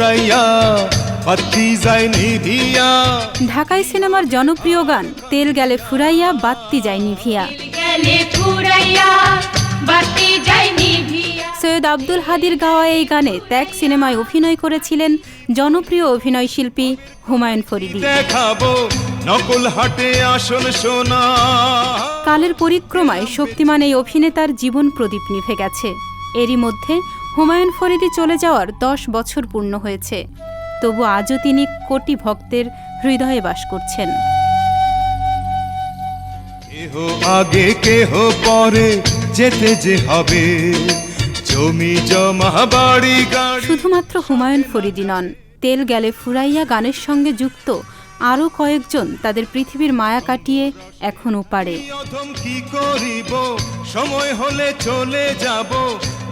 ফুরাইয়া বাতি যায় নিভিয়া। ঢাকাই সিনেমার জনপ্রিয় গান তেল গেলে ফুরাইয়া বাত্তি যায় নিভিয়া। বাতি যায় নিভিয়া। সৈয়দ আব্দুল হাদির গাওয়া এই গানে ত্যাগ সিনেমায় অভিনয় করেছিলেন জনপ্রিয় অভিনয় শিল্পী হুমায়ুন ফরিদি। দেখাবো নকল হাটে আসল সোনা। কালের পরিক্রমায় শক্তিমান এই অভিনেতার জীবন প্রদীপ নিভে গেছে। এরই মধ্যে হুমায়ুন ফরিদি চলে যাওয়ার দশ বছর পূর্ণ হয়েছে। তবু আজও তিনি কোটি ভক্তের হৃদয়ে বাস করছেন। কেহ আগে কেহ পরে যেতে যে হবে। জমি জমা বাড়ি শুধুমাত্র হুমায়ুন ফরিদি নন তেল গেলে ফুরাইয়া গানের সঙ্গে যুক্ত আরও কয়েকজন তাদের পৃথিবীর মায়া কাটিয়ে এখন অধম কি করিব? সময় হলে চলে যাব।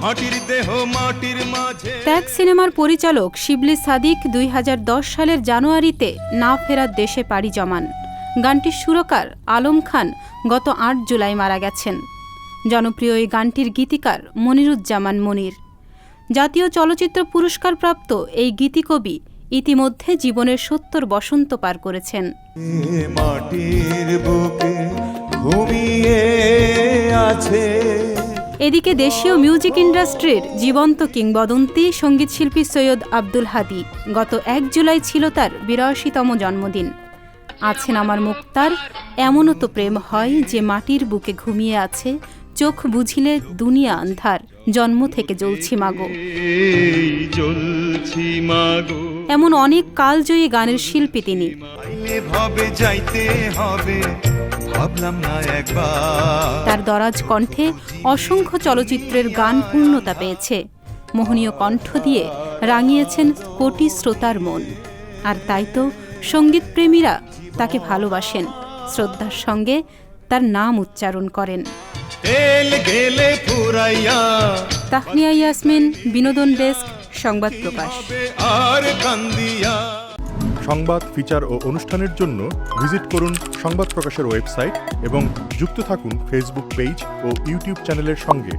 মাটির দেহ মাটির মাঝে। ত্যাগ সিনেমার পরিচালক শিবলি সাদিক দুই হাজার দশ সালের জানুয়ারিতে না ফেরার দেশে পাড়ি জমান। গানটির সুরকার আলম খান গত আট জুলাই মারা গেছেন। জনপ্রিয় এই গানটির গীতিকার মনিরুজ্জামান মনির। জাতীয় চলচ্চিত্র পুরস্কারপ্রাপ্ত এই গীতিকবি ইতিমধ্যে জীবনের সত্তর বসন্ত পার করেছেন। মাটির বুকে ঘুমিয়ে আছে। এদিকে দেশীয় মিউজিক ইন্ডাস্ট্রির জীবন্ত কিংবদন্তি সঙ্গীতশিল্পী সৈয়দ আব্দুল হাদি গত এক জুলাই ছিল তার বিরাশিতম জন্মদিন। আছেন আমার মুক্তার, এমনও তো প্রেম হয় যে মাটির বুকে ঘুমিয়ে আছে চোখ বুঝিলে দুনিয়া আন্ধার জন্ম থেকে জ্বলছি মাগো। এমন অনেক কালজয়ী গানের শিল্পী তিনি। তার দরাজ কণ্ঠে অসংখ্য চলচ্চিত্রের গান পূর্ণতা পেয়েছে। মোহনীয় কণ্ঠ দিয়ে রাঙিয়েছেন কোটি শ্রোতার মন। আর তাই তো সঙ্গীতপ্রেমীরা তাকে ভালোবাসেন শ্রদ্ধার সঙ্গে তার নাম উচ্চারণ করেন। তেল গেলে ফুরাইয়া তাহনিয়া ইয়াসমিন বিনোদন ডেস্ক সংবাদ প্রকাশ। আর কান্দিয়া? সংবাদ ফিচার ও অনুষ্ঠানের জন্য ভিজিট করুন সংবাদ প্রকাশের ওয়েবসাইট এবং যুক্ত থাকুন ফেসবুক পেজ ও ইউটিউব চ্যানেলের সঙ্গে।